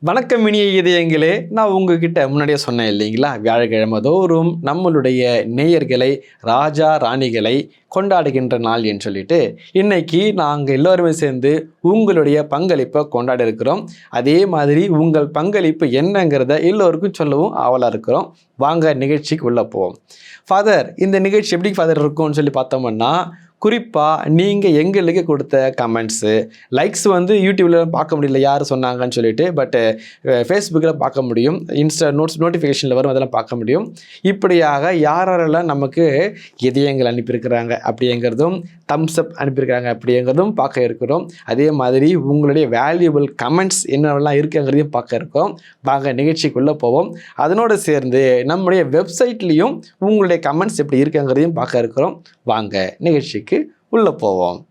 வணக்கம் இனிய இதயங்களே நான் உங்ககிட்ட முன்னாடியே சொன்னேன் இல்லைங்களா? வியாழக்கிழமை தோறும் நம்மளுடைய நேயர்களை ராஜா ராணிகளை கொண்டாடுகின்ற நாள் என்று சொல்லிட்டு இன்னைக்கு நாங்கள் எல்லோருமே சேர்ந்து உங்களுடைய பங்களிப்பை கொண்டாட இருக்கிறோம். அதே மாதிரி உங்கள் பங்களிப்பு என்னங்கிறத எல்லோருக்கும் சொல்லவும் ஆவலாக இருக்கிறோம். வாங்க நிகழ்ச்சிக்கு உள்ளே போவோம். ஃபாதர் இந்த நிகழ்ச்சி எப்படி ஃபாதர் இருக்கும்னு சொல்லி பார்த்தோம்னா குறிப்பாக நீங்கள் எங்களுக்கு கொடுத்த கமெண்ட்ஸு லைக்ஸ் வந்து யூடியூப்ல பார்க்க முடியல யார் சொன்னாங்கன்னு சொல்லிட்டு பட்டு ஃபேஸ்புக்கில் பார்க்க முடியும். இன்ஸ்டா நோட்ஸ் நோட்டிஃபிகேஷனில் வரும் அதெல்லாம் பார்க்க முடியும். இப்படியாக யார் யாரெல்லாம் நமக்கு இதயங்கள் அனுப்பியிருக்கிறாங்க அப்படிங்கிறதும் தம்ஸ் அப் அனுப்பியிருக்காங்க அப்படிங்கிறதும் பார்க்க இருக்கிறோம். அதே மாதிரி உங்களுடைய வேல்யூபிள் கமெண்ட்ஸ் என்னெல்லாம் இருக்குங்கிறதையும் பார்க்க இருக்கோம். வாங்க நிகழ்ச்சிக்குள்ளே போவோம். அதனோடு சேர்ந்து நம்முடைய வெப்சைட்லேயும் உங்களுடைய கமெண்ட்ஸ் எப்படி இருக்குங்கிறதையும் பார்க்க இருக்கிறோம். வாங்க நிகழ்ச்சிக்கு உள்ளே போவோம்.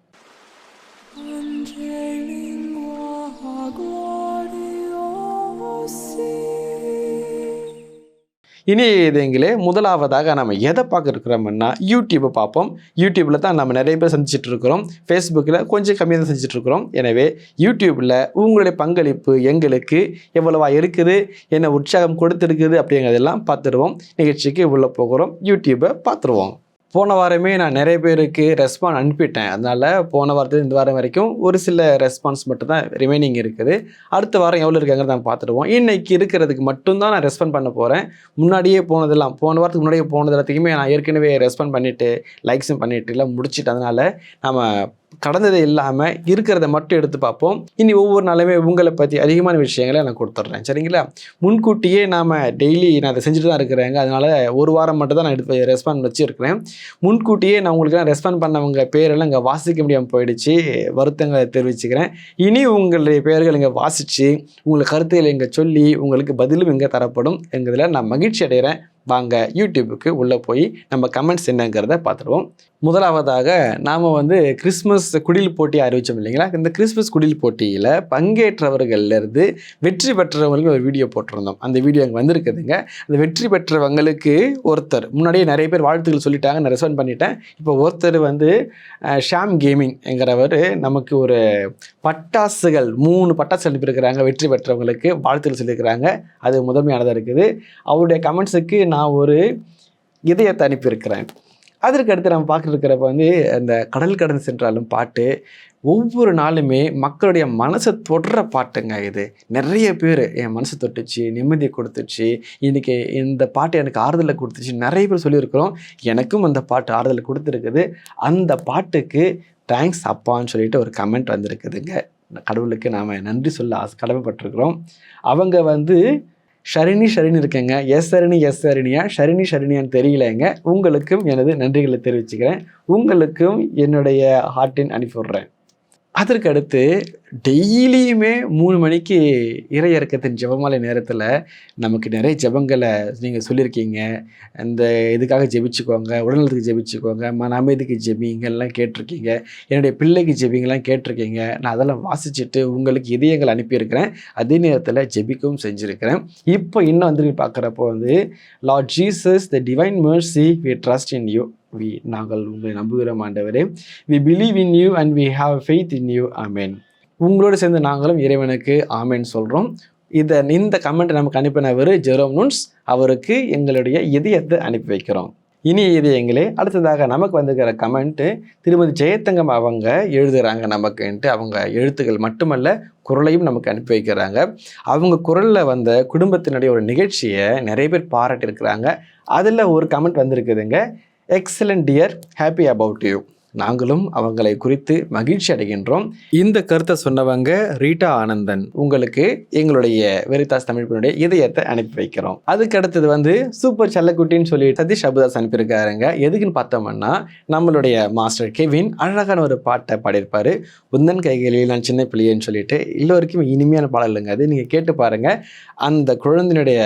இனிய இதயங்களே முதலாவதாக நம்ம எதை பார்க்குறோம்னா யூடியூப்பை பார்ப்போம். யூடியூப்பில் தான் நம்ம நிறைய பேர் சந்திச்சுட்டு இருக்கிறோம். ஃபேஸ்புக்கில் கொஞ்சம் கம்மியாக தான் செஞ்சுட்டு இருக்கிறோம். எனவே யூடியூப்பில் உங்களுடைய பங்களிப்பு எங்களுக்கு எவ்வளவா இருக்குது என்ன உற்சாகம் கொடுத்துருக்குது அப்படிங்கிறதெல்லாம் பார்த்துருவோம். நிகழ்ச்சிக்கு உள்ளே போகிறோம். யூடியூப்பை பார்த்துருவோம். போன வாரமே நான் நிறைய பேருக்கு ரெஸ்பான்ஸ் அனுப்பிட்டேன். அதனால் போன வாரத்தில் இந்த வாரம் வரைக்கும் ஒரு சில ரெஸ்பான்ஸ் மட்டும் தான் ரிமைனிங் இருக்குது. அடுத்த வாரம் எவ்வளோ இருக்காங்கிறத நம்ம பார்த்துடுவோம் இன்னைக்கு இருக்கிறதுக்கு மட்டும்தான் நான் ரெஸ்பாண்ட் பண்ண போகிறேன் முன்னாடியே போனதெல்லாம் போன வாரத்துக்கு முன்னாடியே போனது எல்லாத்தையுமே நான் ஏற்கனவே ரெஸ்பாண்ட் பண்ணிவிட்டு லைக்ஸும் பண்ணிவிட்டு எல்லாம் முடிச்சுட்டு அதனால் நம்ம கடந்தது இல்லாமல் இருக்கிறத மட்டும் எடுத்து பார்ப்போம். இனி ஒவ்வொரு நாளுமே உங்களை பற்றி அதிகமான விஷயங்களை நான் கொடுத்துட்றேன். சரிங்களா? முன்கூட்டியே நாம் டெய்லி நான் அதை செஞ்சுட்டு தான் இருக்கிறேங்க. அதனால் ஒரு வாரம் மட்டும் தான் நான் எடுத்து ரெஸ்பாண்ட் வச்சுருக்கிறேன். முன்கூட்டியே நான் உங்களுக்கு ரெஸ்பாண்ட் பண்ணவங்க பேரெல்லாம் இங்கே வாசிக்க முடியாமல் போயிடுச்சு. வருத்தங்களை தெரிவிச்சுக்கிறேன். இனி உங்களுடைய பெயர்கள் இங்கே வாசித்து உங்களுக்கு கருத்துக்களை இங்கே சொல்லி உங்களுக்கு பதிலும் இங்கே தரப்படும். என்கிறதுல நான் மகிழ்ச்சி அடைகிறேன். வாங்க யூடியூபுக்கு உள்ளே போய் நம்ம கமெண்ட்ஸ் என்னங்கிறத பார்த்துருவோம். முதலாவதாக நாம் வந்து கிறிஸ்மஸ் குடில் போட்டி அறிவித்தோம் இல்லைங்களா? இந்த கிறிஸ்மஸ் குடில் போட்டியில் பங்கேற்றவர்கள்லேருந்து வெற்றி பெற்றவங்களுக்கு ஒரு வீடியோ போட்டிருந்தோம். அந்த வீடியோ அங்கே வந்திருக்குதுங்க. அந்த வெற்றி பெற்றவங்களுக்கு ஒருத்தர் முன்னாடியே நிறைய பேர் வாழ்த்துக்கள் சொல்லிட்டாங்க நான் ரெஸ்பாண்ட் பண்ணிட்டேன். இப்போ ஒருத்தர் வந்து ஷாம் கேமிங் என்கிறவர் நமக்கு ஒரு பட்டாசுகள் மூணு பட்டாசு அனுப்பியிருக்கிறாங்க. வெற்றி பெற்றவங்களுக்கு வாழ்த்துக்கள் சொல்லியிருக்கிறாங்க. அது முதன்மையானதாக இருக்குது. அவருடைய கமெண்ட்ஸுக்கு நான் நான் ஒரு இதயத்தை அனுப்பியிருக்கிறேன். அதற்கு அடுத்து நம்ம பார்த்துட்டு வந்து அந்த கடல் கடந்து சென்றாலும் பாட்டு ஒவ்வொரு நாளுமே மக்களுடைய மனசை தொடுற பாட்டுங்க இது. நிறைய பேர் என் மனசை தொட்டுச்சு நிம்மதியை கொடுத்துச்சு. இன்றைக்கி இந்த பாட்டு எனக்கு ஆறுதலை கொடுத்துச்சு. நிறைய பேர் சொல்லியிருக்கிறோம். எனக்கும் அந்த பாட்டு ஆறுதலை கொடுத்துருக்குது. அந்த பாட்டுக்கு தேங்க்ஸ் அப்பான்னு சொல்லிட்டு ஒரு கமெண்ட் வந்திருக்குதுங்க. கடவுளுக்கு நாம் நன்றி சொல்ல ஆசை கடமைப்பட்டிருக்கிறோம். அவங்க வந்து ஷரினி ஷரணி இருக்கேங்க. எஸ் சரணி எஸ் சரணியா ஷரினி ஷரணியான்னு தெரியலங்க. உங்களுக்கும் எனது நன்றிகளை தெரிவிச்சுக்கிறேன். உங்களுக்கும் என்னுடைய ஹார்ட்டின் அனுப்பிவிடுறேன் அதற்கு அடுத்து டெய்லியுமே மூணு மணிக்கு இறை இறக்கத்தின் ஜெபமாலை நேரத்தில் நமக்கு நிறைய ஜெபங்களை நீங்கள் சொல்லியிருக்கீங்க. அந்த இதுக்காக ஜெபிச்சுக்கோங்க உடல்நலத்துக்கு ஜெபிச்சுக்கோங்க மன அமைதிக்கு ஜெபிங்கெல்லாம் கேட்டிருக்கீங்க. என்னுடைய பிள்ளைக்கு ஜெபிங்கெல்லாம் கேட்டிருக்கீங்க. நான் அதெல்லாம் வாசிச்சுட்டு உங்களுக்கு இதயங்கள் அனுப்பியிருக்கிறேன். அதே நேரத்தில் ஜெபிக்கவும் செஞ்சுருக்கிறேன். இப்போ இன்னும் வந்து பார்க்குறப்போ வந்து Lord Jesus the divine mercy we trust in you we நாங்கள் உங்களை நம்புகிறோம் ஆண்டவரே. We believe in you and we have faith in you amen உங்களோடு சேர்ந்து நாங்களும் இறைவனுக்கு ஆமேன் சொல்கிறோம் இதை இந்த கமெண்ட் நமக்கு அனுப்பினவர் ஜெரோம் நுன்ஸ் அவருக்கு எங்களுடைய இதயத்தை அனுப்பி வைக்கிறோம். இனிய இதயங்களே அடுத்ததாக நமக்கு வந்திருக்கிற கமெண்ட்டு திருமதி ஜெயத்தங்கம் அவங்க எழுதுகிறாங்க நமக்குன்ட்டு. அவங்க எழுத்துக்கள் மட்டுமல்ல குரலையும் நமக்கு அனுப்பி வைக்கிறாங்க. அவங்க குரலில் வந்த குடும்பத்தினுடைய ஒரு நிகழ்ச்சியை நிறைய பேர் பாராட்டியிருக்கிறாங்க. அதில் ஒரு comment வந்திருக்குதுங்க. Excellent dear happy about you நாங்களும் அவங்களை குறித்து மகிழ்ச்சி அடைகின்றோம். இந்த கருத்தை சொன்னவங்க ரீட்டா ஆனந்தன். உங்களுக்கு எங்களுடைய வெரிதாஸ் தமிழ்ப்பினுடைய இதயத்தை அனுப்பி வைக்கிறோம். அதுக்கு அடுத்தது வந்து சூப்பர் செல்லக்குட்டின்னு சொல்லி சதீஷ் அபுதாஸ் அனுப்பியிருக்காருங்க. எதுக்குன்னு பார்த்தோம்னா நம்மளுடைய மாஸ்டர் கெவின் அழகான ஒரு பாட்டை பாடியிருப்பாரு. உந்தன் கைகளில் நான் சின்ன பிள்ளைன்னு சொல்லிட்டு வரைக்கும் இனிமையான பாடல் இல்லைங்க அது. நீங்கள் கேட்டு பாருங்க. அந்த குழந்தையினுடைய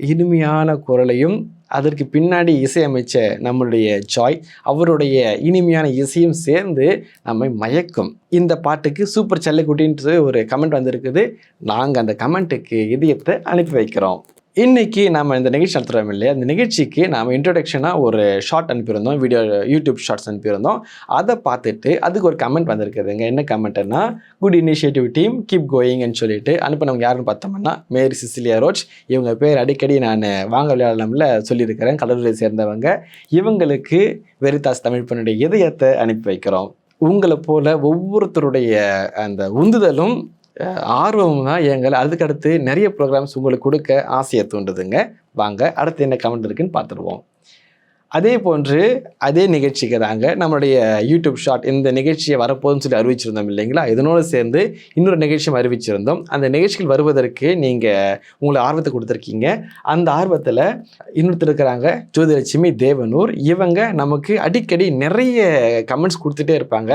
இனிமையான குரலையும் அதற்கு பின்னாடி இசையமைச்ச நம்மளுடைய ஜாய் அவருடைய இனிமையான இசையும் சேர்ந்து நம்மை மயக்கும். இந்த பாட்டுக்கு சூப்பர் செல்லக்குட்டின்ட்டு ஒரு கமெண்ட் வந்திருக்குது. நாங்கள் அந்த கமெண்ட்டுக்கு இதயத்தை அனுப்பி வைக்கிறோம். இன்றைக்கி நம்ம இந்த நிகழ்ச்சி நடத்துகிறோம் இல்லையா? அந்த நிகழ்ச்சிக்கு நாம் இன்ட்ரொடக்ஷனாக ஒரு ஷார்ட் அனுப்பியிருந்தோம் வீடியோ யூடியூப் ஷார்ட்ஸ் அனுப்பியிருந்தோம். அதை பார்த்துட்டு அதுக்கு ஒரு கமெண்ட் வந்திருக்குதுங்க. என்ன கமெண்ட்னா குட் இனிஷியேட்டிவ் டீம் கீப் கோயிங்னு சொல்லிட்டு அனுப்பினவங்க யாருன்னு பார்த்தோம்னா மேரி சிசிலியா ரோச் இவங்க பேர் அடிக்கடி நான் வாங்க விளையாடலாம்ல சொல்லியிருக்கிறேன். கடலூரை சேர்ந்தவங்க. இவங்களுக்கு வெரிதாஸ் தமிழ் பெண்ணுடைய இதயத்தை அனுப்பி வைக்கிறோம். உங்களை போல் ஒவ்வொருத்தருடைய அந்த உந்துதலும் ஆர்வம் ஆர்வமும் தான் எங்களை. அதுக்கடுத்து நிறைய ப்ரோக்ராம்ஸ் உங்களுக்கு கொடுக்க ஆசையை தூண்டுதுங்க. வாங்க அடுத்து என்ன கமெண்ட் இருக்குன்னு பார்த்துருவோம். அதே போன்று அதே நிகழ்ச்சிக்கு தாங்க நம்மளுடைய யூடியூப் ஷார்ட் இந்த நிகழ்ச்சியை வரப்போகுதுன்னு சொல்லி அறிவிச்சிருந்தோம் இல்லைங்களா? இதனோடு சேர்ந்து இன்னொரு நிகழ்ச்சியும் அறிவிச்சிருந்தோம். அந்த நிகழ்ச்சிகள் வருவதற்கு நீங்கள் உங்களை ஆர்வத்தை கொடுத்துருக்கீங்க. அந்த ஆர்வத்தில் இன்னொருத்தர் இருக்கிறாங்க ஜோதிலட்சுமி தேவனூர். இவங்க நமக்கு அடிக்கடி நிறைய கமெண்ட்ஸ் கொடுத்துட்டே இருப்பாங்க.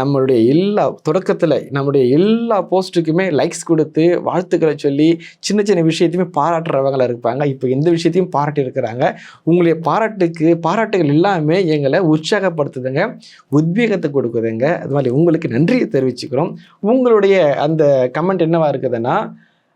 நம்மளுடைய எல்லா தொடக்கத்தில் நம்மளுடைய எல்லா போஸ்ட்டுக்குமே லைக்ஸ் கொடுத்து வாழ்த்துக்களை சொல்லி சின்ன சின்ன விஷயத்தையுமே பாராட்டுறவங்களாக இருப்பாங்க. இப்போ இந்த விஷயத்தையும் பாராட்டி இருக்கிறாங்க உங்களுடைய பாராட்டுக்கு பாராட்டுகள் எல்லாமே எங்களை உற்சாகப்படுத்துதுங்க உத்வேகத்தை கொடுக்குதுங்க. அது மாதிரி உங்களுக்கு நன்றியை தெரிவிச்சுக்கிறோம். உங்களுடைய அந்த கமெண்ட் என்னவாக இருக்குதுன்னா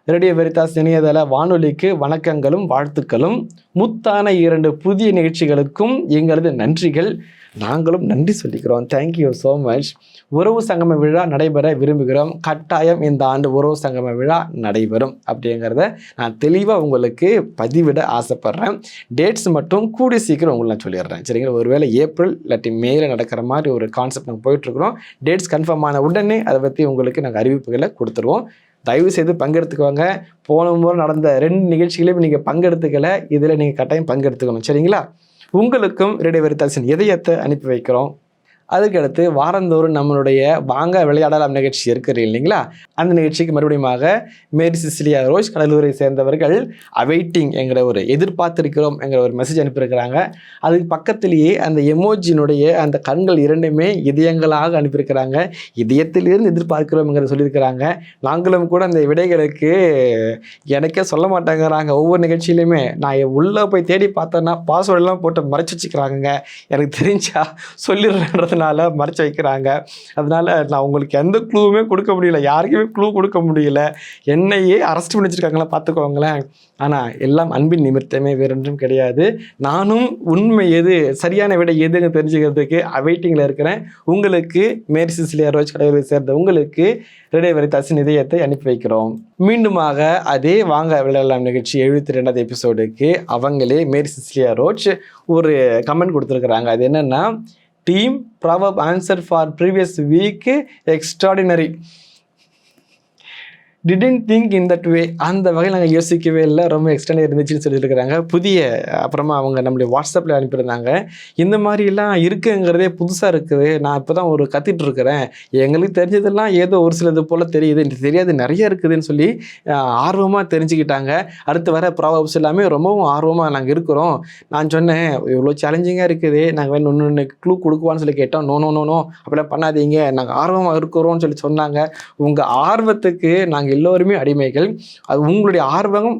ரேடியோ வெரிதாஸ் இணையதள வானொலிக்கு வணக்கங்களும் வாழ்த்துக்களும். முத்தான இரண்டு புதிய நிகழ்ச்சிகளுக்கும் எங்களது நன்றிகள். நாங்களும் நன்றி சொல்லிக்கிறோம். தேங்க்யூ ஸோ மச் உறவு சங்கம விழா நடைபெற விரும்புகிறோம். கட்டாயம் இந்த ஆண்டு உறவு சங்கம விழா நடைபெறும் அப்படிங்கிறத நான் தெளிவாக உங்களுக்கு பதிவிட ஆசைப்பட்றேன். டேட்ஸ் மட்டும் கூடி சீக்கிரம் உங்களுக்கு நான் சொல்லிடுறேன். சரிங்களா? ஒருவேளை ஏப்ரல் இல்லாட்டி மேல நடக்கிற மாதிரி ஒரு கான்செப்ட் நாங்கள் போயிட்டுருக்குறோம் டேட்ஸ் கன்ஃபார்ம் ஆன உடனே அதை பற்றி உங்களுக்கு நாங்கள் அறிவிப்புகளை கொடுத்துருவோம். தயவு செய்து பங்கெடுத்துக்குவாங்க போன முறை நடந்த ரெண்டு நிகழ்ச்சிகளையும் நீங்கள் பங்கெடுத்துக்கல. இதில் நீங்கள் கட்டாயம் பங்கெடுத்துக்கணும். சரிங்களா? உங்களுக்கும் ரெடி வெரிதாசின் இதயத்தை அனுப்பி வைக்கிறோம்? அதுக்கடுத்து வாரந்தோறும் நம்மளுடைய வாங்க விளையாடலாம் நிகழ்ச்சி இருக்குது இல்லைங்களா? அந்த நிகழ்ச்சிக்கு மறுபடியுமாக மேரி சிசிலியா ரோஸ் கடலூரை சேர்ந்தவர்கள் அவைட்டிங் என்கிற ஒரு எதிர்பார்த்திருக்கிறோம் என்கிற ஒரு மெசேஜ் அனுப்பியிருக்கிறாங்க. அதுக்கு பக்கத்திலேயே அந்த எமோஜினுடைய அந்த கண்கள் இரண்டுமே இதயங்களாக அனுப்பியிருக்கிறாங்க. இதயத்திலிருந்து எதிர்பார்க்கிறோம்ங்கிற சொல்லியிருக்கிறாங்க. நாங்களும் கூட அந்த விடைகளுக்கு எனக்கே சொல்ல மாட்டேங்கிறாங்க. ஒவ்வொரு நிகழ்ச்சியிலுமே நான் உள்ளே போய் தேடி பார்த்தேன்னா பாஸ்வேர்டெல்லாம் போட்டு மறைச்சி வச்சுக்கிறாங்க எனக்கு தெரிஞ்சா சொல்லிடுறேன்றதுனால மறைச்சு வைக்கிறாங்க. அதனால் நான் உங்களுக்கு எந்த க்ளூவுமே கொடுக்க முடியல. யாருக்குமே க்ளூ கொடுக்க முடியல. என்னையே அரெஸ்ட் பண்ணி வச்சுருக்காங்களா பார்த்துக்கோங்களேன். ஆனால் எல்லாம் அன்பின் நிமித்தமே வேறொன்றும் கிடையாது. நானும் உண்மை எது சரியான விடை எதுன்னு தெரிஞ்சுக்கிறதுக்கு வெயிட்டிங்கில் இருக்கிறேன். உங்களுக்கு மேரி ரோஜ் கடவுளை சேர்ந்த உங்களுக்கு ரேடியோ வரிதாசின் இதயத்தை அனுப்பி வைக்கிறோம். மீண்டுமாக அதே வாங்க விளையாடலாம் நிகழ்ச்சி எழுபத்தி ரெண்டாவது எபிசோடுக்கு அவங்களே மேரி சிசிலியா ரோச் ஒரு கமெண்ட் கொடுத்துருக்குறாங்க. அது என்னென்னா team proverb answer for previous week extraordinary didn't think in that way அந்த வகையில் நாங்கள் யோசிக்கவே இல்லை. ரொம்ப எக்ஸ்டெண்டாக இருந்துச்சுன்னு சொல்லியிருக்கிறாங்க. புதிய அப்புறமா அவங்க நம்மளுடைய வாட்ஸ்அப்பில் அனுப்பியிருந்தாங்க. இந்த மாதிரிலாம் இருக்குங்கிறதே புதுசாக இருக்குது. நான் இப்போ தான் ஒரு கத்திட்டு இருக்கிறேன். எங்களுக்கு தெரிஞ்சதெல்லாம் ஏதோ ஒரு சிலது போல் தெரியுது. எனக்கு தெரியாது நிறைய இருக்குதுன்னு சொல்லி ஆர்வமாக தெரிஞ்சுக்கிட்டாங்க. அடுத்து வர ப்ராப்ளம்ஸ் எல்லாமே ரொம்பவும் ஆர்வமாக நாங்கள் இருக்கிறோம். நான் சொன்னேன் இவ்வளோ சேலஞ்சிங்காக இருக்குது. நாங்கள் வேணும் ஒன்று ஒன்று க்ளூ கொடுக்குவான்னு சொல்லி கேட்டோம். நோ நோ நோ நோ அப்படிலாம் பண்ணாதீங்க. நாங்கள் ஆர்வமாக இருக்கிறோம்னு சொல்லி சொன்னாங்க. உங்கள் ஆர்வத்துக்கு நாங்கள் எல்லோருமே அடிமைகள். அது உங்களுடைய ஆர்வம்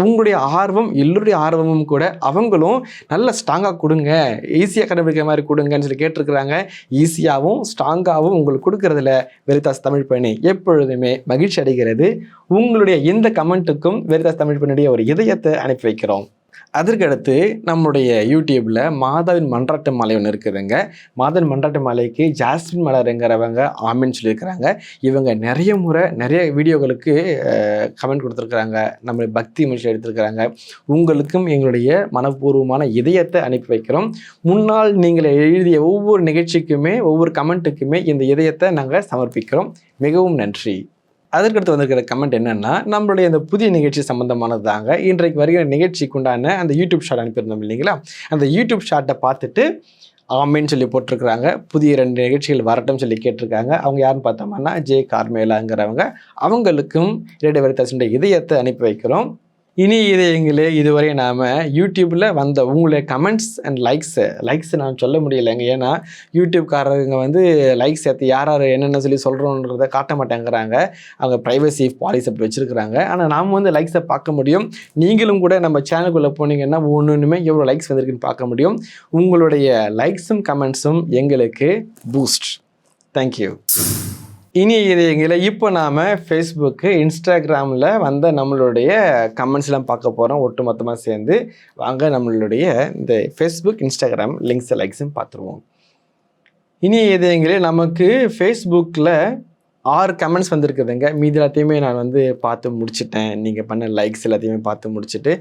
உங்களுடைய ஆர்வம் எல்லோருடைய ஆர்வமும் கூட அவங்களும் நல்ல ஸ்ட்ராங்காக கொடுங்க. ஈஸியாக கண்டுபிடிக்கிற மாதிரி கொடுங்கன்னு சொல்லி கேட்டிருக்கிறாங்க. ஈஸியாகவும் ஸ்ட்ராங்காகவும் உங்களுக்கு கொடுக்கறதுல வெரிதாஸ் தமிழ் பண்ணி எப்பொழுதுமே மகிழ்ச்சி அடைகிறது. உங்களுடைய எந்த கமெண்ட்டுக்கும் வெரிதாஸ் தமிழ் பண்ணியுடைய ஒரு இதயத்தை அனுப்பி வைக்கிறோம். அதற்கடுத்து நம்முடைய யூடியூப்பில் மாதாவின் மன்றாட்டு மாலை ஒன்று இருக்குதுங்க. மாதாவின் மன்றாட்டு மாலைக்கு ஜாஸ்மின் மலருங்கிறவங்க ஆமின்னு சொல்லியிருக்கிறாங்க. இவங்க நிறைய முறை நிறைய வீடியோகளுக்கு கமெண்ட் கொடுத்துருக்குறாங்க. நம்மளுடைய பக்தி முயற்சி எடுத்திருக்கிறாங்க உங்களுக்கும் எங்களுடைய மனப்பூர்வமான இதயத்தை அனுப்பி வைக்கிறோம். முன்னால் நீங்கள் எழுதிய ஒவ்வொரு நிகழ்ச்சிக்குமே ஒவ்வொரு கமெண்ட்டுக்குமே இந்த இதயத்தை நாங்கள் சமர்ப்பிக்கிறோம். மிகவும் நன்றி. அதற்கடுத்து வந்திருக்கிற கமெண்ட் என்னன்னா நம்மளுடைய இந்த புதிய நிகழ்ச்சி சம்மந்தமானது தாங்க இன்றைக்கு வருகிற நிகழ்ச்சிக்குண்டான அந்த யூடியூப் ஷாட் அனுப்பியிருந்தோம் இல்லைங்களா? அந்த யூடியூப் ஷாட்டை பார்த்துட்டு ஆமின்னு சொல்லி போட்டிருக்கிறாங்க. புதிய ரெண்டு நிகழ்ச்சிகள் வரட்டும் சொல்லி கேட்டிருக்காங்க. அவங்க யாருன்னு பார்த்தோம்னா ஜே கார்மேலாங்கிறவங்க. அவங்களுக்கும் ரேடியோ வரிதாசனுடைய இதயத்தை அனுப்பி வைக்கிறோம். இனி இதயங்களே இதுவரை நாம் யூடியூப்பில் வந்த உங்களுடைய கமெண்ட்ஸ் அண்ட் லைக்ஸு லைக்ஸ் நான் சொல்ல முடியலைங்க. ஏன்னா யூடியூப்காரங்க வந்து லைக்ஸ் சேர்த்து யார் யார் என்னென்ன சொல்லி சொல்கிறோன்றதை காட்ட மாட்டேங்கிறாங்க. அவங்க ப்ரைவசி பாலிசி அப்படி வச்சுருக்கிறாங்க. ஆனால் நாம் வந்து லைக்ஸை பார்க்க முடியும். நீங்களும் கூட நம்ம சேனலுக்குள்ளே போனீங்கன்னா ஒன்று ஒன்றுமே எவ்வளோ லைக்ஸ் வந்திருக்குன்னு பார்க்க முடியும். உங்களுடைய லைக்ஸும் கமெண்ட்ஸும் எங்களுக்கு பூஸ்ட் தேங்க்யூ இனி இதயங்களை இப்போ நாம் ஃபேஸ்புக்கு இன்ஸ்டாகிராமில் வந்த நம்மளுடைய கமெண்ட்ஸ்லாம் பார்க்க போகிறோம் ஒட்டு மொத்தமாக சேர்ந்து வாங்க நம்மளுடைய இந்த ஃபேஸ்புக் இன்ஸ்டாகிராம் லிங்க்ஸ் லைக்ஸும் பார்த்துருவோம். இனி இதயங்களே நமக்கு ஃபேஸ்புக்கில் ஆறு கமெண்ட்ஸ் வந்திருக்குதுங்க. மீதி எல்லாத்தையுமே நான் வந்து பார்த்து முடிச்சிட்டேன். நீங்கள் பண்ண லைக்ஸ் எல்லாத்தையுமே பார்த்து முடிச்சுட்டு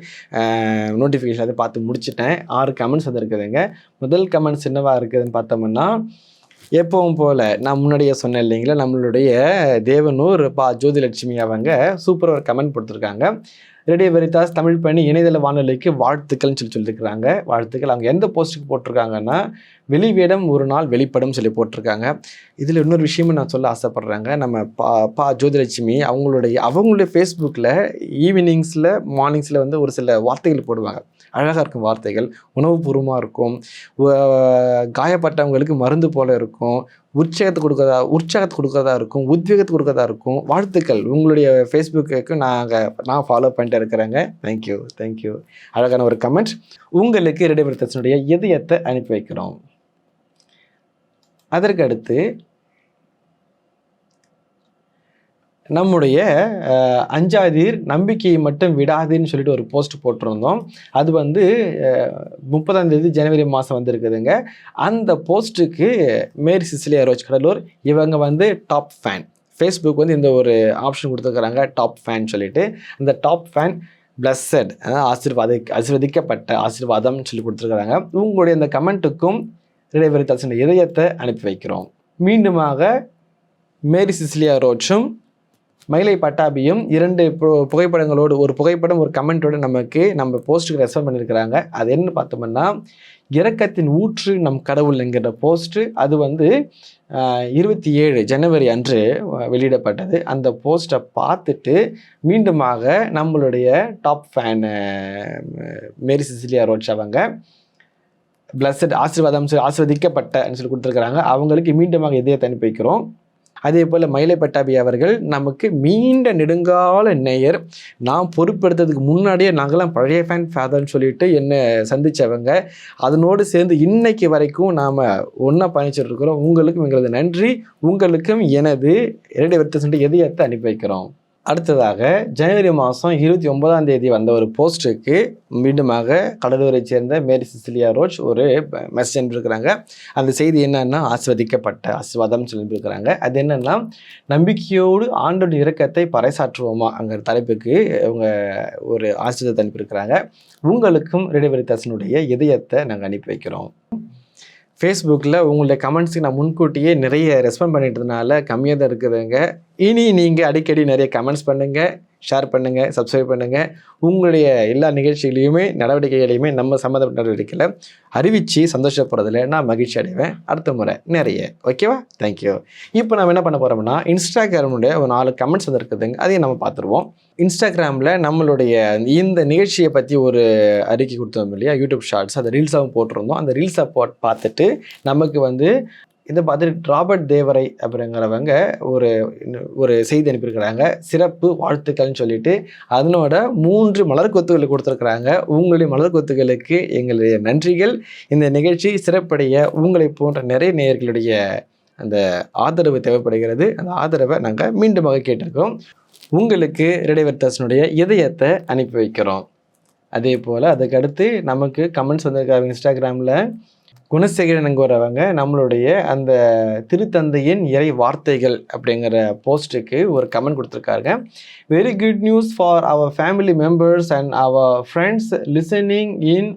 நோட்டிஃபிகேஷன் எல்லாத்தையும் பார்த்து முடிச்சிட்டேன். ஆறு கமெண்ட்ஸ் வந்திருக்குதுங்க. முதல் கமெண்ட்ஸ் என்னவாக இருக்குதுன்னு பார்த்தோம்னா எப்பவும் போல் நான் முன்னாடியே சொன்னேன் இல்லைங்களா நம்மளுடைய தேவனூர் பா ஜோதிலட்சுமி அவங்க சூப்பராக ஒரு கமெண்ட் கொடுத்துருக்காங்க. ரேடியோ வெரிதாஸ் தமிழ் பயணி இணையதள வானொலிக்கு வாழ்த்துக்கள்னு சொல்லி சொல்லியிருக்கிறாங்க. வாழ்த்துக்கள். அவங்க எந்த போஸ்ட்டுக்கு போட்டிருக்காங்கன்னா வெளிவேடம் ஒரு நாள் வெளிப்படும் சொல்லி போட்டிருக்காங்க. இதில் இன்னொரு விஷயமும் நான் சொல்ல ஆசைப்பட்றாங்க. நம்ம பா பா ஜோதிலட்சுமி அவங்களுடைய அவங்களுடைய ஃபேஸ்புக்கில் ஈவினிங்ஸில் மார்னிங்ஸில் வந்து ஒரு சில வார்த்தைகள் போடுவாங்க. அழகாக இருக்கும் வார்த்தைகள். உணவுபூர்வமாக இருக்கும். காயப்பட்டவங்களுக்கு மருந்து போல இருக்கும். உற்சாகத்தை கொடுக்கறதா உற்சாகத்தை கொடுக்கறதா இருக்கும் உத்வேகத்தை கொடுக்கறதா இருக்கும். வாழ்த்துக்கள். உங்களுடைய ஃபேஸ்புக்கு நாங்கள் நான் ஃபாலோ பண்ணிட்டு இருக்கிறேங்க. தேங்க்யூ தேங்க்யூ அழகான ஒரு கமெண்ட் உங்களுக்கு ரெடிபெர்த்தனுடைய இதயத்தை அனுப்பி வைக்கிறோம். அதற்கு அடுத்து நம்முடைய அஞ்சாதீர் நம்பிக்கையை மட்டும் விடாதுன்னு சொல்லிட்டு ஒரு போஸ்ட் போட்டிருந்தோம். அது வந்து முப்பதாம் தேதி ஜனவரி மாதம் வந்திருக்குதுங்க. அந்த போஸ்ட்டுக்கு மேரி சிசிலியா ரோஜ் கடலூர் இவங்க வந்து டாப் ஃபேன் ஃபேஸ்புக் வந்து இந்த ஒரு ஆப்ஷன் கொடுத்துருக்குறாங்க டாப் ஃபேன் சொல்லிட்டு. அந்த டாப் ஃபேன் பிளஸட் ஆசீர்வாதி ஆசீர்வதிக்கப்பட்ட ஆசீர்வாதம்னு சொல்லி கொடுத்துருக்குறாங்க. உங்களுடைய அந்த கமெண்ட்டுக்கும் இடைவெளி தசன இதயத்தை அனுப்பி வைக்கிறோம். மீண்டுமாக மேரி சிசிலியா ரோச்சும் மயிலை பட்டாபியும் இரண்டு புகைப்படங்களோடு ஒரு புகைப்படம் ஒரு கமெண்ட்டோடு நமக்கு நம்ம போஸ்ட்டுக்கு ரெஸ்பாண்ட் பண்ணியிருக்கிறாங்க அது என்ன பார்த்தோம்னா இறக்கத்தின் ஊற்று நம் கடவுள் என்கிற போஸ்ட்டு அது வந்து இருபத்தி ஏழு ஜனவரி அன்று வெளியிடப்பட்டது. அந்த போஸ்ட்டை பார்த்துட்டு மீண்டுமாக நம்மளுடைய top fan Mary Cecilia Rhodes அவங்க பிளஸட் ஆசீர்வாதம் சொல்லி ஆசீர்வதிக்கப்பட்டன்னு சொல்லி கொடுத்துருக்குறாங்க. அவங்களுக்கு மீண்டுமாக இதயத்தை அனுப்பி வைக்கிறோம். அதே போல் மயிலை பட்டாபி அவர்கள் நமக்கு மீண்ட நெடுங்கால நேயர். நான் பொறுப்பெடுத்ததுக்கு முன்னாடியே நாங்களாம் பழைய ஃபேன் ஃபேதர்னு சொல்லிட்டு என்னை சந்தித்தவங்க அதனோடு சேர்ந்து இன்னைக்கு வரைக்கும் நாம் ஒன்றா பயணிச்சுட்டு இருக்கிறோம். உங்களுக்கும் எங்களது நன்றி. உங்களுக்கும் எனது இரண்டு வருத்த எதையத்தை அனுப்பி வைக்கிறோம். அடுத்ததாக ஜனவரி மாதம் இருபத்தி ஒன்பதாம் தேதி வந்த ஒரு போஸ்ட்டுக்கு மீண்டுமாக கடலூரை சேர்ந்த மேரி சிசிலியா ரோச் ஒரு மெசேஜ் அனுப்பியிருக்கிறாங்க. அந்த செய்தி என்னன்னா ஆஸ்வதிக்கப்பட்ட ஆசிர்வாதம் சொல்லியிருக்கிறாங்க அது என்னன்னா நம்பிக்கையோடு ஆண்டோட இரக்கத்தை பறைசாற்றுவோமா அங்கிற தலைப்புக்கு அவங்க ஒரு ஆசிரியத்தை அனுப்பியிருக்கிறாங்க. உங்களுக்கும் ரெடிவரிதாசனுடைய இதயத்தை நாங்கள் அனுப்பி வைக்கிறோம். ஃபேஸ்புக்கில் உங்களுடைய கமெண்ட்ஸுக்கு நான் முன்கூட்டியே நிறைய ரெஸ்பாண்ட் பண்ணிட்டதுனால கம்மியாக தான் இருக்குதுங்க இனி நீங்கள் அடிக்கடி நிறைய கமெண்ட்ஸ் பண்ணுங்கள் ஷேர் பண்ணுங்கள் சப்ஸ்கிரைப் பண்ணுங்கள் உங்களுடைய எல்லா நிகழ்ச்சிகளையுமே நடவடிக்கைகளையுமே நம்ம சம்மந்தப்பட்ட நடவடிக்கையில் அறிவித்து சந்தோஷப்படுறதுல நான் மகிழ்ச்சி அடைவேன். அடுத்த முறை நிறைய. ஓகேவா தேங்க்யூ இப்போ நம்ம என்ன பண்ண போகிறோம்னா இன்ஸ்டாகிராமுடைய ஒரு நாலு கமெண்ட்ஸ் வந்துருக்குதுங்க. அதையும் நம்ம பார்த்துருவோம். இன்ஸ்டாகிராமில் நம்மளுடைய இந்த நிகழ்ச்சியை பற்றி ஒரு அறிக்கை கொடுத்தோம் இல்லையா? யூடியூப் ஷார்ட்ஸ் அந்த ரீல்ஸாகவும் போட்டிருந்தோம். அந்த ரீல்ஸை போட் பார்த்துட்டு நமக்கு வந்து இதை பார்த்துட்டு ராபர்ட் தேவரை அப்படிங்கிறவங்க ஒரு ஒரு செய்தி அனுப்பியிருக்கிறாங்க. சிறப்பு வாழ்த்துக்கள்னு சொல்லிட்டு அதனோட மூன்று மலர் கொத்துகளை கொடுத்துருக்குறாங்க. உங்களுடைய மலர் கொத்துகளுக்கு எங்களுடைய நன்றிகள். இந்த நிகழ்ச்சி சிறப்படைய உங்களை போன்ற நிறைய நேயர்களுடைய அந்த ஆதரவு தேவைப்படுகிறது. அந்த ஆதரவை நாங்கள் மீண்டுமாக கேட்டிருக்கோம். உங்களுக்கு ரெடிவர்த்தர்ஸனுடைய இதயத்தை அனுப்பி வைக்கிறோம். அதே போல் அதுக்கடுத்து நமக்கு கமெண்ட்ஸ் வந்திருக்காங்க இன்ஸ்டாகிராமில். குணசேகரனுங்கிறவங்க நம்மளுடைய அந்த திருத்தந்தையின் இறை வார்த்தைகள் அப்படிங்கிற போஸ்ட்டுக்கு ஒரு கமெண்ட் கொடுத்துருக்காங்க very good news for our family members and our friends listening in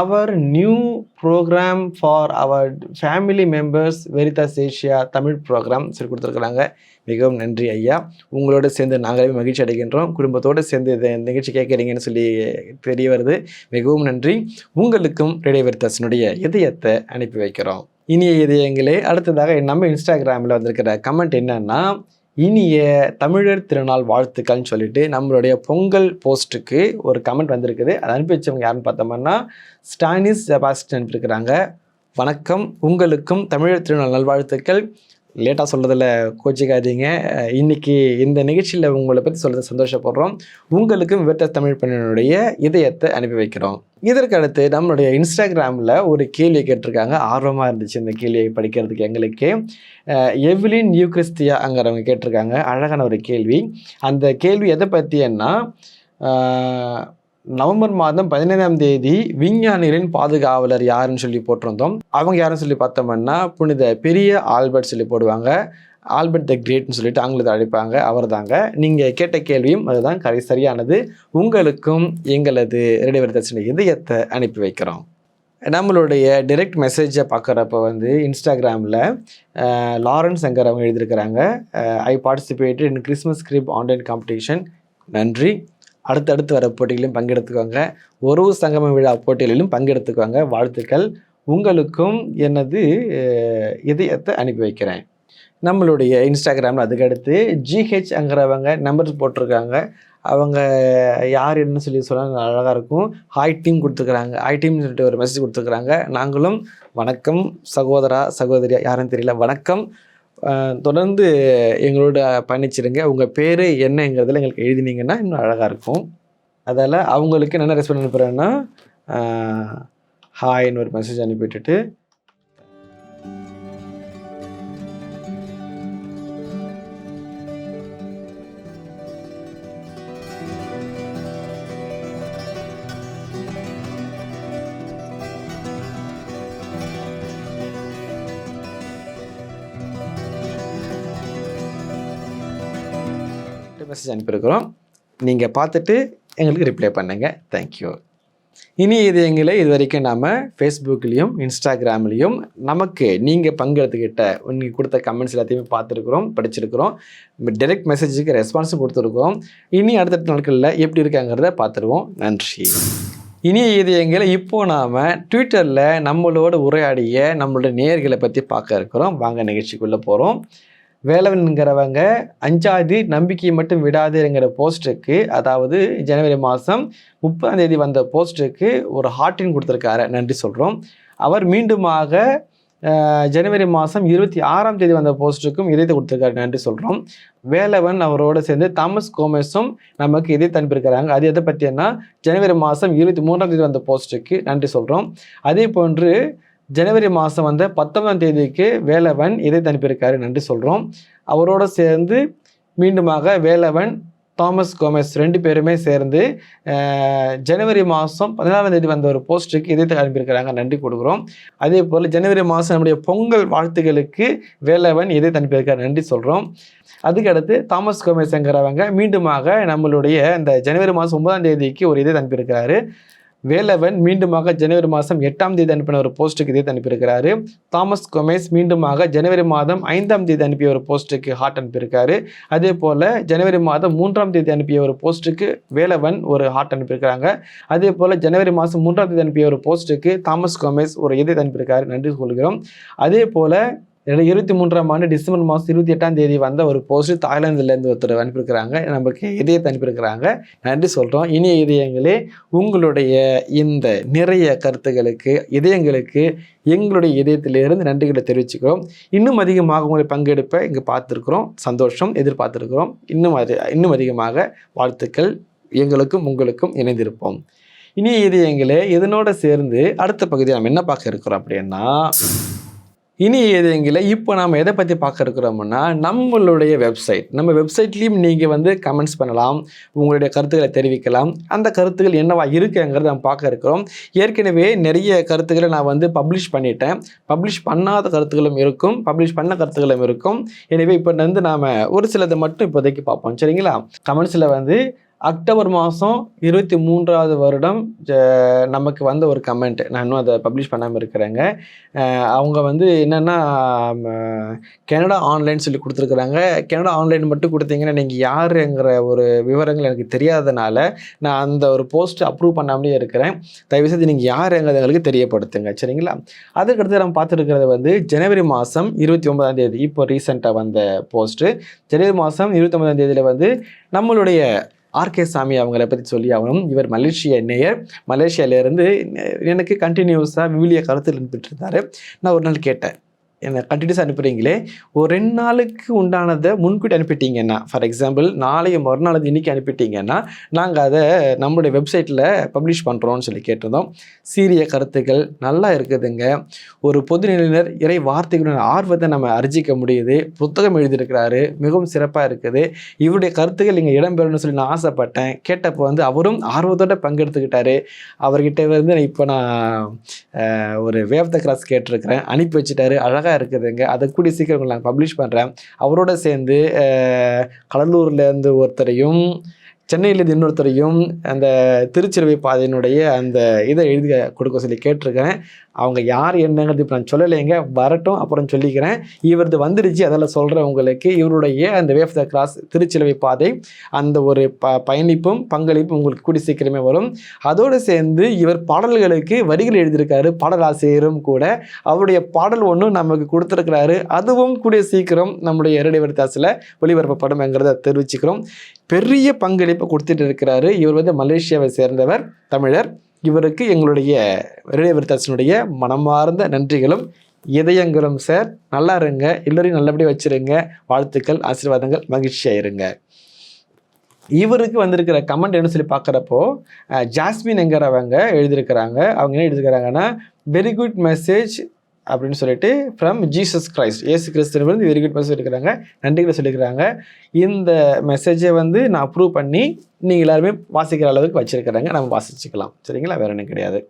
our new programme for our family members Veritas Asia Tamil programme சொல்லி கொடுத்துருக்குறாங்க. மிகவும் நன்றி ஐயா. உங்களோட சேர்ந்து நாங்களே மகிழ்ச்சி அடைகின்றோம். குடும்பத்தோடு சேர்ந்து இதை நிகழ்ச்சி கேட்குறீங்கன்னு சொல்லி தெரிய வருது. மிகவும் நன்றி. உங்களுக்கும் ரேடியோ வெரிதாஸினுடைய இதயத்தை அனுப்பி வைக்கிறோம். இனிய இதயங்களே அடுத்ததாக நம்ம இன்ஸ்டாகிராமில் வந்திருக்கிற கமெண்ட் என்னன்னா இனிய தமிழர் திருநாள் வாழ்த்துக்கள்னு சொல்லிட்டு நம்மளுடைய பொங்கல் போஸ்ட்டுக்கு ஒரு கமெண்ட் வந்திருக்குது. அதை அனுப்பி வச்சவங்க யாருன்னு பார்த்தோம்னா ஸ்டானிஸ் ஜபாஸ்டன் அனுப்பியிருக்கிறாங்க வணக்கம். உங்களுக்கும் தமிழர் திருநாள் நல்வாழ்த்துக்கள். லேட்டாக சொல்கிறதில் கோச்சிக்காதீங்க. இன்றைக்கி இன்னைக்கு இந்த நிகழ்ச்சியில் உங்களை பற்றி சொல்கிறது சந்தோஷப்படுறோம். உங்களுக்கும் விவட்ட தமிழ் பெண்ணினுடைய இதயத்தை அனுப்பி வைக்கிறோம். இதற்கு அடுத்து நம்மளுடைய இன்ஸ்டாகிராமில் ஒரு கேள்வி கேட்டிருக்காங்க. ஆர்வமாக இருந்துச்சு இந்த கேள்வியை படிக்கிறதுக்கு எங்களுக்கு. எவ்லின் நியூ கிறிஸ்தியாங்கிறவங்க கேட்டிருக்காங்க. அழகான ஒரு கேள்வி. அந்த கேள்வி எதை பற்றியன்னா நவம்பர் மாதம் பதினைந்தாம் தேதி விஞ்ஞானிகளின் பாதுகாவலர் யாருன்னு சொல்லி போட்டிருந்தோம். அவங்க யாருன்னு சொல்லி பார்த்தோம்னா புனித பெரிய ஆல்பர்ட் சொல்லி போடுவாங்க. ஆல்பர்ட் த கிரேட்னு சொல்லிட்டு ஆங்கிலத்தில் அழைப்பாங்க அவர் தாங்க நீங்கள் கேட்ட கேள்வியும் அதுதான் கரை சரியானது. உங்களுக்கும் எங்களது ரெடிவர் தர்ஷன இதயத்தை அனுப்பி வைக்கிறோம். நம்மளுடைய டிரெக்ட் மெசேஜை பார்க்குறப்ப வந்து இன்ஸ்டாகிராமில் லாரன்ஸ் சங்கர் அவங்க எழுதியிருக்கிறாங்க. I participated in Christmas crib online competition நன்றி. அடுத்தடுத்து வர போட்டிகளிலும் பங்கெடுத்துக்கோங்க. ஒரு சங்கம விழா போட்டிகளிலும் பங்கெடுத்துக்கோங்க. வாழ்த்துக்கள். உங்களுக்கும் எனது இதயத்தை அனுப்பி வைக்கிறேன். நம்மளுடைய இன்ஸ்டாகிராமில் அதுக்கடுத்து ஜிஹெச் அங்குறவங்க நம்பர் போட்டிருக்காங்க. அவங்க யார் என்ன சொல்லி சொன்னால் அழகாக இருக்கும். ஹாய் டீம் கொடுத்துருக்குறாங்க. ஹாய் டீம்னு சொல்லிட்டு ஒரு மெசேஜ் கொடுத்துருக்குறாங்க. நாங்களும் வணக்கம் சகோதரா சகோதரியா யாருன்னு தெரியல. வணக்கம். தொடர்ந்து எங்களோட பயணிச்சிருங்க. உங்கள் பேர் என்னங்கிறதுல எங்களுக்கு எழுதினீங்கன்னா இன்னும் அழகாக இருக்கும். அதால் அவங்களுக்கு என்ன ரெஸ்பாண்ட் அனுப்புகிறேன்னா ஹாய்னு ஒரு மெசேஜ் அனுப்பிவிட்டுட்டு மெசேஜ் அனுப்பியிருக்கிறோம். நீங்கள் பார்த்துட்டு எங்களுக்கு ரிப்ளை பண்ணுங்க. தேங்க்யூ இனி இது எங்களை இது வரைக்கும் நாம் ஃபேஸ்புக்லேயும் இன்ஸ்டாகிராம்லேயும் நமக்கு நீங்கள் பங்கெடுத்துக்கிட்ட நீங்கள் கொடுத்த கமெண்ட்ஸ் எல்லாத்தையுமே பார்த்துருக்குறோம் படிச்சிருக்கிறோம். டைரெக்ட் மெசேஜுக்கு ரெஸ்பான்ஸும் கொடுத்துருக்கோம் இனி அடுத்தடுத்த நாட்களில் எப்படி இருக்காங்கிறத பார்த்துருவோம். நன்றி. இனி இது எங்களை இப்போது நாம் ட்விட்டரில் நம்மளோட உரையாடிய நம்மளோட நேர்களை பற்றி பார்க்க இருக்கிறோம். வாங்க நிகழ்ச்சிக்குள்ளே போகிறோம் வேலவன்கிறவங்க அஞ்சாவது நம்பிக்கையை மட்டும் விடாதுங்கிற போஸ்ட்டுக்கு அதாவது ஜனவரி மாதம் முப்பதாம் தேதி வந்த போஸ்ட்டுக்கு ஒரு ஹார்டின் கொடுத்துருக்காரு. நன்றி சொல்கிறோம் அவர் மீண்டுமாக ஜனவரி மாதம் இருபத்தி ஆறாம் தேதி வந்த போஸ்ட்டுக்கும் இதயத்தை கொடுத்துருக்காரு. நன்றி சொல்கிறோம் வேலவன் அவரோடு சேர்ந்து தாமஸ் கோமேஸும் நமக்கு இதயத்தை அனுப்பியிருக்கிறாங்க. அது எதை பற்றினா ஜனவரி மாதம் இருபத்தி மூன்றாம் தேதி வந்த போஸ்ட்டுக்கு நன்றி சொல்கிறோம் அதே போன்று ஜனவரி மாதம் வந்த பத்தொன்பதாம் தேதிக்கு வேலவன் இதை அனுப்பியிருக்காரு நன்றி சொல்கிறோம் அவரோட சேர்ந்து மீண்டுமாக வேலவன் தாமஸ் கோமஸ் ரெண்டு பேருமே சேர்ந்து ஜனவரி மாதம் பதினாலாம் தேதி வந்த ஒரு போஸ்ட்டுக்கு இதயத்தை அனுப்பியிருக்கிறாங்க நன்றி கொடுக்குறோம் அதே போல் ஜனவரி மாதம் நம்முடைய பொங்கல் வாழ்த்துகளுக்கு வேலவன் இதை அனுப்பியிருக்காரு நன்றி சொல்கிறோம் அதுக்கடுத்து தாமஸ் கோமேஸ்ங்கிறவங்க மீண்டுமாக நம்மளுடைய இந்த ஜனவரி மாதம் ஒன்பதாம் தேதிக்கு ஒரு இதை அனுப்பியிருக்கிறாரு வேலவன் மீண்டுமாக ஜனவரி மாதம் எட்டாம் தேதி அனுப்பின ஒரு போஸ்ட்டுக்கு இதே அனுப்பியிருக்கிறாரு. தாமஸ் கொமேஸ் மீண்டுமாக ஜனவரி மாதம் ஐந்தாம் தேதி அனுப்பிய ஒரு போஸ்ட்டுக்கு ஹார்ட் அனுப்பியிருக்காரு. அதே போல் ஜனவரி மாதம் மூன்றாம் தேதி அனுப்பிய ஒரு போஸ்ட்டுக்கு வேலவன் ஒரு ஹார்ட் அனுப்பியிருக்கிறாங்க. அதே போல் ஜனவரி மாதம் மூன்றாம் தேதி அனுப்பிய ஒரு போஸ்ட்டுக்கு தாமஸ் கொமேஸ் ஒரு இதை அனுப்பியிருக்காரு. நன்றி சொல்கிறோம். அதே போல் இருபத்தி மூன்றாம் ஆண்டு டிசம்பர் மாதம் இருபத்தி எட்டாம் தேதி வந்த ஒரு போஸ்ட் தாய்லாந்துலேருந்து ஒருத்தர் அனுப்பியிருக்கிறாங்க. நமக்கு இதயத்தை அனுப்பியிருக்கிறாங்க. நன்றி சொல்கிறோம் இனிய இதயங்களே உங்களுடைய இந்த நிறைய கருத்துகளுக்கு இதயங்களுக்கு எங்களுடைய இதயத்திலிருந்து நன்றிகளை தெரிவிச்சுக்கிறோம். இன்னும் அதிகமாக உங்களை பங்கெடுப்பை இங்கே பார்த்துருக்குறோம். சந்தோஷம் எதிர்பார்த்துருக்குறோம். இன்னும் அது இன்னும் அதிகமாக வாழ்த்துக்கள் எங்களுக்கும் உங்களுக்கும் இணைந்திருப்போம். இனி இதயங்களே இதனோட சேர்ந்து அடுத்த பகுதியை நம்ம என்ன பார்க்க இருக்கிறோம் அப்படின்னா இனி இதயங்களே இப்போ நாம் எதை பற்றி பார்க்க இருக்கிறோம்னா நம்மளுடைய வெப்சைட் நம்ம வெப்சைட்லேயும் நீங்கள் வந்து கமெண்ட்ஸ் பண்ணலாம் உங்களுடைய கருத்துக்களை தெரிவிக்கலாம். அந்த கருத்துக்கள் என்னவா இருக்குங்கிறத நம்ம பார்க்க இருக்கிறோம். ஏற்கனவே நிறைய கருத்துக்களை நான் வந்து பப்ளிஷ் பண்ணிட்டேன். பப்ளிஷ் பண்ணாத கருத்துக்களும் இருக்கும் பப்ளிஷ் பண்ண கருத்துக்களும் இருக்கும். எனவே இப்போ வந்து நாம் ஒரு சிலதை மட்டும் இப்போதைக்கு பார்ப்போம். சரிங்களா? கமெண்ட்ஸில் வந்து அக்டோபர் மாதம் இருபத்தி மூன்றாவது வருடம் ஜ- நமக்கு வந்த ஒரு கமெண்ட் நான் இன்னும் அதை பப்ளிஷ் பண்ணாமல் இருக்கிறேங்க. அவங்க வந்து என்னென்னா கனடா ஆன்லைன் சொல்லி கொடுத்துருக்குறாங்க. கனடா ஆன்லைன் மட்டும் கொடுத்தீங்கன்னா நீங்கள் யாருங்கிற ஒரு விவரங்கள் எனக்கு தெரியாததுனால நான் அந்த ஒரு போஸ்ட் அப்ரூவ் பண்ணாமலே இருக்கிறேன். தயவுசெய்து நீங்கள் யாருங்கிறது எங்களுக்கு தெரியப்படுத்துங்க. சரிங்களா? அதுக்கடுத்து நம்ம பார்த்துருக்கிறது வந்து ஜனவரி மாதம் இருபத்தி ஒன்பதாம் தேதி இப்போ ரீசெண்டாக வந்த போஸ்ட்டு ஜனவரி மாதம் இருபத்தி ஒன்பதாம் தேதியில் வந்து நம்மளுடைய ஆர்கே சாமி அவங்கள பற்றி சொல்லி ஆகணும். இவர் மலேசிய நேயர். மலேசியாவிலேருந்து எனக்கு கண்டினியூஸாக விவிலிய கருத்தில் இருந்துட்டு இருந்தார். நான் ஒரு நாள் கேட்டேன். என்னை கண்டினியூஸ் அனுப்புகிறீங்களே ஒரு ரெண்டு நாளுக்கு உண்டானதை முன்கூட்டி அனுப்பிட்டீங்கன்னா ஃபார் எக்ஸாம்பிள் நாளைய மறுநாள் அது இன்றைக்கி அனுப்பிட்டீங்கன்னா நாங்கள் அதை நம்மளுடைய வெப்சைட்டில் பப்ளிஷ் பண்ணுறோம்னு சொல்லி கேட்டிருந்தோம். சீரிய கருத்துக்கள் நல்லா இருக்குதுங்க. ஒரு பொதுநிலையினர் இறை வார்த்தைகளுடைய ஆர்வத்தை நம்ம அறிஞ்சிக்க முடியுது. புத்தகம் எழுதியிருக்கிறாரு. மிகவும் சிறப்பாக இருக்குது. இவருடைய கருத்துக்கள் இங்கே இடம்பெறணும்னு சொல்லி நான் ஆசைப்பட்டேன். கேட்டப்போ வந்து அவரும் ஆர்வத்தோட பங்கெடுத்துக்கிட்டாரு. அவர்கிட்ட வந்து இப்போ நான் ஒரு வேவ் த கிராஸ் கேட்டிருக்கிறேன். அனுப்பி வச்சுட்டாரு. அழகாக இருக்குதுங்க அதை கூடிய சீக்கிரம் நாங்கள் நான் பப்ளிஷ் பண்ணுறேன் அவரோட சேர்ந்து கடலூர்லேருந்து ஒருத்தரையும் சென்னையிலேருந்து இன்னொருத்தரையும் அந்த திருச்சிறுவை பாதையினுடைய அந்த இதை எழுதி கொடுக்க சொல்லி கேட்டிருக்கிறேன். அவங்க யார் என்னங்கிறது இப்போ நான் சொல்லலைங்க. வரட்டும் அப்புறம் சொல்லிக்கிறேன். இவரது வந்துடுச்சு அதெல்லாம் சொல்கிறேன் உங்களுக்கு. இவருடைய அந்த வேஃப் த கிராஸ் திருச்சிலுவை பாதை அந்த ஒரு ப பயணிப்பும் பங்களிப்பும் உங்களுக்கு கூடி சீக்கிரமே வரும். அதோடு சேர்ந்து இவர் பாடல்களுக்கு வரிகள் எழுதியிருக்காரு. பாடலாசிரியரும் கூட. அவருடைய பாடல் ஒன்றும் நமக்கு கொடுத்துருக்கிறாரு. அதுவும் கூடிய சீக்கிரம் நம்முடைய இரடை வரித்தாசில் ஒளிபரப்பப்படும்ங்கிறத தெரிவிச்சுக்கிறோம். பெரிய பங்களிப்பை கொடுத்துட்டு இருக்கிறாரு. இவர் வந்து மலேசியாவை சேர்ந்தவர் தமிழர். இவருக்கு எங்களுடைய ரேடியோ வரித்தாசினுடைய மனமார்ந்த நன்றிகளும் இதயங்களும் சார். நல்லா இருங்க. எல்லோரையும் நல்லபடியாக வச்சுருங்க. வாழ்த்துக்கள் ஆசீர்வாதங்கள் மகிழ்ச்சியாக இருங்க இவருக்கு வந்திருக்கிற கமெண்ட் என்ன சொல்லி பார்க்குறப்போ ஜாஸ்மின் எங்கிறவங்க எழுதியிருக்கிறாங்க. அவங்க என்ன எழுதியிருக்கிறாங்கன்னா வெரி குட் மெசேஜ் அப்படின்னு சொல்லிட்டு ஃப்ரம் ஜீசஸ் கிரைஸ்ட் ஏசு கிறிஸ்துவிலிருந்து வெரி குட் மெசேஜ் இருக்கிறாங்க நன்றிகளை சொல்லியிருக்கிறாங்க. இந்த மெசேஜை வந்து நான் அப்ரூவ் பண்ணி நீங்கள் எல்லாருமே வாசிக்கிற அளவுக்கு வச்சுருக்கிறாங்க. நம்ம வாசிச்சுக்கலாம். சரிங்களா? வேறு ஒன்றும் கிடையாது.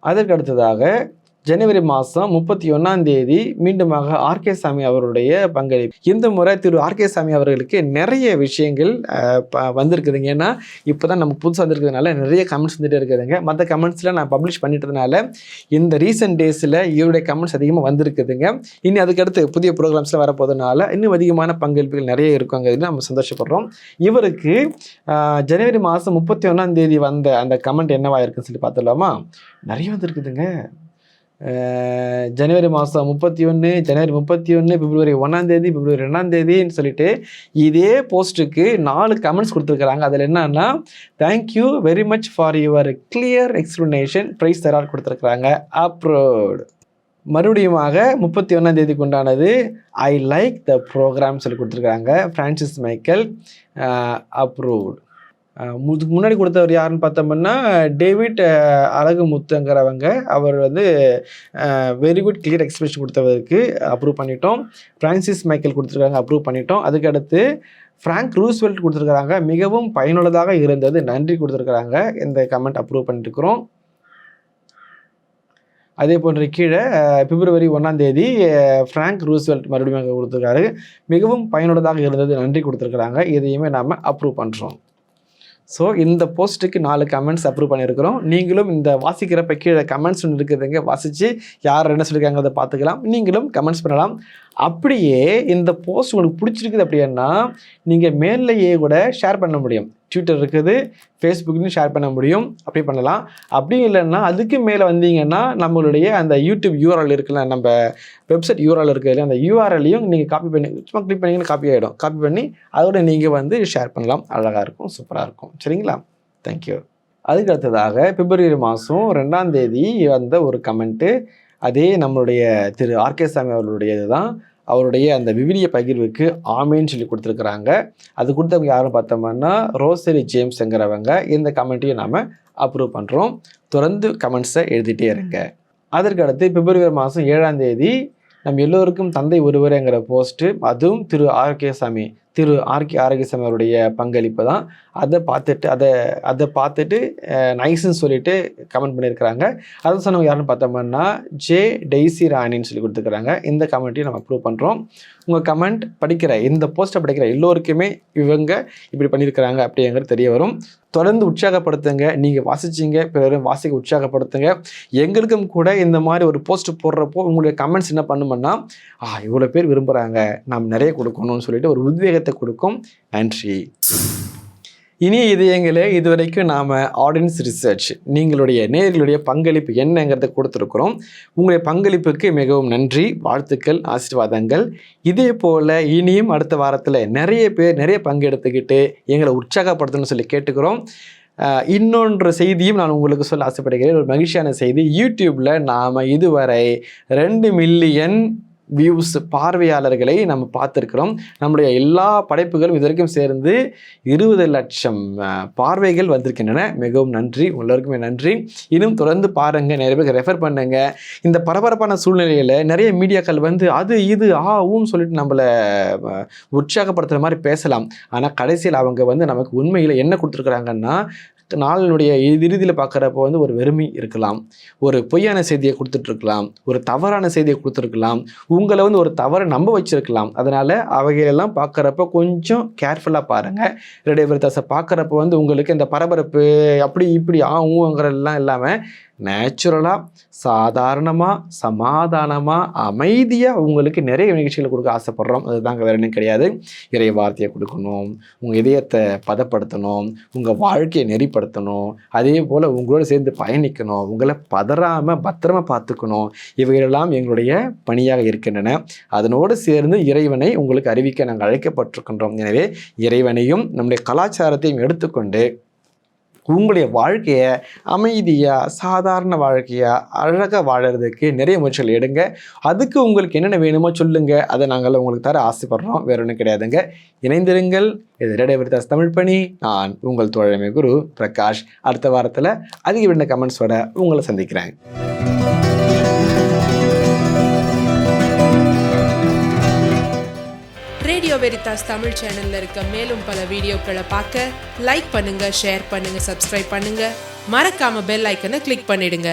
அதற்கு அடுத்ததாக ஜனவரி மாதம் முப்பத்தி ஒன்றாம் தேதி மீண்டுமாக ஆர்கே சாமி அவருடைய பங்களிப்பு. இந்த முறை திரு ஆர்கே சாமி அவர்களுக்கு நிறைய விஷயங்கள் ப- வந்திருக்குதுங்க. ஏன்னா இப்போ தான் நமக்கு புதுசாக வந்திருக்கிறதுனால நிறைய கமெண்ட்ஸ் வந்துட்டு இருக்குதுங்க. மற்ற கமெண்ட்ஸில் நான் பப்ளிஷ் பண்ணிட்டதுனால இந்த ரீசெண்ட் டேஸில் இவருடைய கமெண்ட்ஸ் அதிகமாக வந்திருக்குதுங்க. இனி அதுக்கடுத்து புதிய ப்ரோக்ராம்ஸில் வரப்போதுனால இன்னும் அதிகமான பங்களிப்புகள் நிறைய இருக்குங்கிறது நம்ம சந்தோஷப்படுறோம். இவருக்கு ஜனவரி மாதம் முப்பத்தி ஒன்றாம் தேதி வந்த அந்த கமெண்ட் என்னவாக இருக்குன்னு சொல்லி பார்த்துடலாமா? நிறைய வந்திருக்குதுங்க. ஜனவரி மாதம் முப்பத்தி ஒன்று ஜனவரி முப்பத்தி ஒன்று பிப்ரவரி ஒன்றாந்தேதி பிப்ரவரி ரெண்டாந்தேதின்னு சொல்லிட்டு இதே போஸ்ட்டுக்கு நாலு கமெண்ட்ஸ் கொடுத்துருக்குறாங்க. அதில் என்னன்னா thank you very much for your clear explanation price தரார் கொடுத்துருக்குறாங்க. அப்ரோடு மறுபடியுமாக முப்பத்தி ஒன்றாம் உண்டானது ஐ லைக் த ப்ரோக்ராம் சொல்லி கொடுத்துருக்காங்க ஃப்ரான்சிஸ் மைக்கேல் அப்ரூவ்டு முன்னாடி கொடுத்தவர் யாருன்னு பார்த்தோம்னா டேவிட் அழகு முத்துங்கிறவங்க அவர் வந்து வெரி குட் கிளியர் எக்ஸ்பிரஷன் கொடுத்தவருக்கு அப்ரூவ் பண்ணிட்டோம். ஃப்ரான்சிஸ் மைக்கேல் கொடுத்துருக்காங்க அப்ரூவ் பண்ணிட்டோம். அதுக்கடுத்து ஃப்ராங்க் ரூஸ்வெல்ட் கொடுத்துருக்காங்க மிகவும் பயனுள்ளதாக இருந்தது. நன்றி கொடுத்துருக்காங்க இந்த கமெண்ட் அப்ரூவ் பண்ணிட்டுருக்குறோம் அதே போன்ற கீழே பிப்ரவரி ஒன்றாம் தேதி ஃப்ராங்க் ரூஸ்வெல்ட் மறுபடியும் கொடுத்துருக்காரு. மிகவும் பயனுள்ளதாக இருந்தது. நன்றி கொடுத்துருக்குறாங்க. இதையுமே நாம் அப்ரூவ் பண்ணுறோம் ஸோ இந்த போஸ்ட்டுக்கு நாலு கமெண்ட்ஸ் அப்ரூவ் பண்ணியிருக்கிறோம். நீங்களும் இந்த வாசிக்கிறப்ப கீழே கமெண்ட்ஸ் ஒன்று இருக்குதுங்க. வாசித்து யார் என்ன சொல்லியிருக்காங்க அதை பார்த்துக்கலாம். நீங்களும் கமெண்ட்ஸ் பண்ணலாம். அப்படியே இந்த போஸ்ட் உங்களுக்கு பிடிச்சிருக்குது அப்படின்னா நீங்கள் மேலேயே கூட ஷேர் பண்ண முடியும். ட்விட்டர் இருக்குது ஃபேஸ்புக்லையும் ஷேர் பண்ண முடியும். அப்படி பண்ணலாம். அப்படி இல்லைன்னா அதுக்கு மேலே வந்தீங்கன்னா நம்மளுடைய அந்த யூடியூப் யூஆர்எல் இருக்குல்ல நம்ம வெப்சைட் யூஆர்எல் இருக்குது அந்த யூஆர்எல்லையும் நீங்கள் காப்பி பண்ணி சும்மா கிளிக் பண்ணிங்கன்னா காப்பி ஆகிடும் காப்பி பண்ணி அதோட நீங்கள் வந்து ஷேர் பண்ணலாம். அழகாக இருக்கும் சூப்பராக இருக்கும். சரிங்களா? தேங்க்யூ அதுக்கு அடுத்ததாக பிப்ரவரி மாதம் ரெண்டாம் தேதி வந்த ஒரு கமெண்ட்டு அதே நம்மளுடைய திரு ஆர்கே சாமி அவர்களுடையது தான் அவருடைய அந்த விவிலிய பகிர்வுக்கு ஆமேன்னு சொல்லி கொடுத்துருக்குறாங்க. அது கொடுத்தவங்க யாரும் பார்த்தோம்னா ரோசரி ஜேம்ஸ்ங்கிறவங்க. இந்த கமெண்ட்டையும் நாம் அப்ரூவ் பண்ணுறோம் தொடர்ந்து கமெண்ட்ஸை எழுதிட்டே இருங்க. அதற்கு அடுத்து பிப்ரவரி மாதம் ஏழாம் தேதி நம் எல்லோருக்கும் தந்தை ஒருவரேங்கிற போஸ்ட்டு அதுவும் திரு ஆரோக்கியசாமி திரு ஆர்கே ஆரோக்கியசாமி அவருடைய பங்களிப்பு தான் அதை பார்த்துட்டு அதை அதை பார்த்துட்டு நைஸ்ன்னு சொல்லிட்டு கமெண்ட் பண்ணியிருக்கிறாங்க. அதை சொன்னவங்க யாருன்னு பார்த்தோம்னா ஜே டெய்சி ராணின்னு சொல்லி கொடுத்துருக்குறாங்க. இந்த கமெண்ட்டையும் நம்ம அப்ரூவ் பண்ணுறோம் உங்கள் கமெண்ட் படிக்கிற இந்த போஸ்ட்டை படிக்கிற எல்லோருக்குமே இவங்க இப்படி பண்ணியிருக்கிறாங்க அப்படிங்கிறது தெரிய வரும். தொடர்ந்து உற்சாகப்படுத்துங்க. நீங்கள் வாசிச்சீங்க பிறரும் வாசிக்க உற்சாகப்படுத்துங்க. எங்களுக்கும் கூட இந்த மாதிரி ஒரு போஸ்ட் போடுறப்போ உங்களுடைய கமெண்ட்ஸ் என்ன பண்ணுமென்னா ஆ இவ்வளோ பேர் விரும்புகிறாங்க நாம் நிறைய கொடுக்கணும்னு சொல்லிட்டு ஒரு உத்வேகத்தை கொடுக்கும். நன்றி. இனி இதயங்களே இதுவரைக்கும் நாம் ஆடியன்ஸ் ரிசர்ச் நீங்களுடைய நேர்களுடைய பங்களிப்பு என்னங்கிறத கொடுத்துருக்குறோம். உங்களுடைய பங்களிப்புக்கு மிகவும் நன்றி வாழ்த்துக்கள் ஆசீர்வாதங்கள். இதே போல் இனியும் அடுத்த வாரத்தில் நிறைய பேர் நிறைய பங்கெடுத்துக்கிட்டு எங்களை உற்சாகப்படுத்தணும்னு சொல்லி கேட்டுக்கிறோம். இன்னொன்று செய்தியும் நான் உங்களுக்கு சொல்ல ஆசைப்படுகிறேன். ஒரு மகிழ்ச்சியான செய்தி. யூடியூப்பில் நாம் இதுவரை ரெண்டு மில்லியன் வியூஸ் பார்வையாளர்களை நம்ம பார்த்துருக்குறோம். நம்முடைய எல்லா படைப்புகளும் இது வரைக்கும் சேர்ந்து இருபது லட்சம் பார்வைகள் வந்திருக்கின்றன. மிகவும் நன்றி. எல்லோருக்குமே நன்றி. இன்னும் தொடர்ந்து பாருங்கள் நிறைய பேருக்கு ரெஃபர் பண்ணுங்கள் இந்த பரபரப்பான சூழ்நிலையில் நிறைய மீடியாக்கள் வந்து அது இது ஆ ஊன்னு சொல்லிட்டு நம்மளை உற்சாகப்படுத்துகிற மாதிரி பேசலாம். ஆனால் கடைசியில் அவங்க வந்து நமக்கு உண்மையில் என்ன கொடுத்துருக்குறாங்கன்னா நாளினுடைய இறுதியில் பார்க்குறப்ப வந்து ஒரு வெறுமை இருக்கலாம். ஒரு பொய்யான செய்தியை கொடுத்துட்ருக்கலாம் ஒரு தவறான செய்தியை கொடுத்துருக்கலாம். உங்களை வந்து ஒரு தவறை நம்ப வச்சுருக்கலாம். அதனால் அவைகளெல்லாம் பார்க்குறப்ப கொஞ்சம் கேர்ஃபுல்லாக பாருங்கள் ரெடியோ விருத்தாசை பார்க்குறப்ப வந்து உங்களுக்கு இந்த பரபரப்பு அப்படி இப்படி ஆ ஊங்கிறதெல்லாம் இல்லாமல் நேச்சுரலாக சாதாரணமாக சமாதானமாக அமைதியாக உங்களுக்கு நிறைய நிகழ்ச்சிகளை கொடுக்க ஆசைப்படுறோம். அதுதாங்க வேறு ஒன்றும் கிடையாது. இறை வார்த்தையை கொடுக்கணும் உங்கள் இதயத்தை பதப்படுத்தணும் உங்கள் வாழ்க்கையை நெறிப்படுத்தணும் அதே போல் உங்களோட சேர்ந்து பயணிக்கணும் உங்களை பதறாமல் பத்திரமா பார்த்துக்கணும். இவைகளெல்லாம் எங்களுடைய பணியாக இருக்கின்றன. அதனோடு சேர்ந்து இறைவனை உங்களுக்கு அறிவிக்க நாங்கள் அழைக்கப்பட்டிருக்கின்றோம். எனவே இறைவனையும் நம்முடைய கலாச்சாரத்தையும் எடுத்துக்கொண்டு உங்களுடைய வாழ்க்கையை அமைதியாக சாதாரண வாழ்க்கையாக அழகாக வாழறதுக்கு நிறைய முயற்சிகள் எடுங்க. அதுக்கு உங்களுக்கு என்னென்ன வேணுமோ சொல்லுங்கள் அதை நாங்கள் உங்களுக்கு தர ஆசைப்படுறோம். வேற ஒன்றும் கிடையாதுங்க. இணைந்திருங்கள். இது ரேடியோ விருதாஸ் தமிழ் பணி. நான் உங்கள் தோழமை குரு பிரகாஷ். அடுத்த வாரத்தில் அதிக விண்ண கமெண்ட்ஸோட உங்களை சந்திக்கிறேன். ரேடியோ வெரிதாஸ் தமிழ் சேனல்ல இருக்க மேலும் பல வீடியோக்களை பார்க்க லைக் பண்ணுங்க ஷேர் பண்ணுங்க சப்ஸ்கிரைப் பண்ணுங்க. மறக்காம பெல் ஐக்கனை கிளிக் பண்ணிடுங்க.